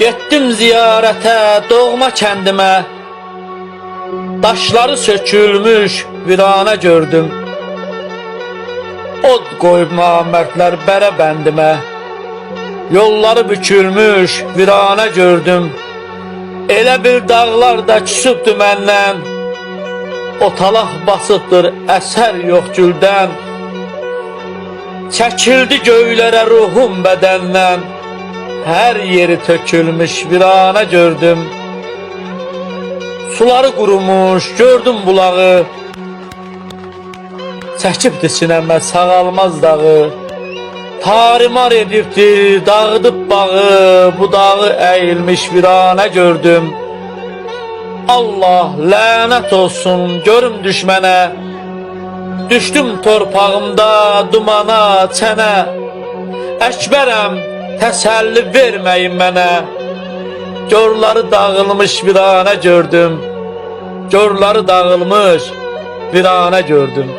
Getdim ziyarətə doğma kəndimə Daşları sökülmüş virana gördüm. Od qoyub namərdlər bərə bəndimə Yolları bükülmüş virana gördüm. Elə bir dağlar da küsübdü məndən Otalaq basıbdır əsər yox güldən Çəkildi göylərə ruhum bədəndən Hər yeri tökülmüş virana gördüm. Suları qurumuş gördüm bulağı. Çəkibdi sinəmə sağalmaz dağı. Tarimar edibdi dağıdıb bağı. Bu dağı əyilmiş virana gördüm. Allah lənət olsun görüm düşmənə. Düşdüm torpağımda dumana çənə. Əkbərəm təsəlli verməyin mənə. Görləri dağılmış virana gördüm. Görləri dağılmış virana gördüm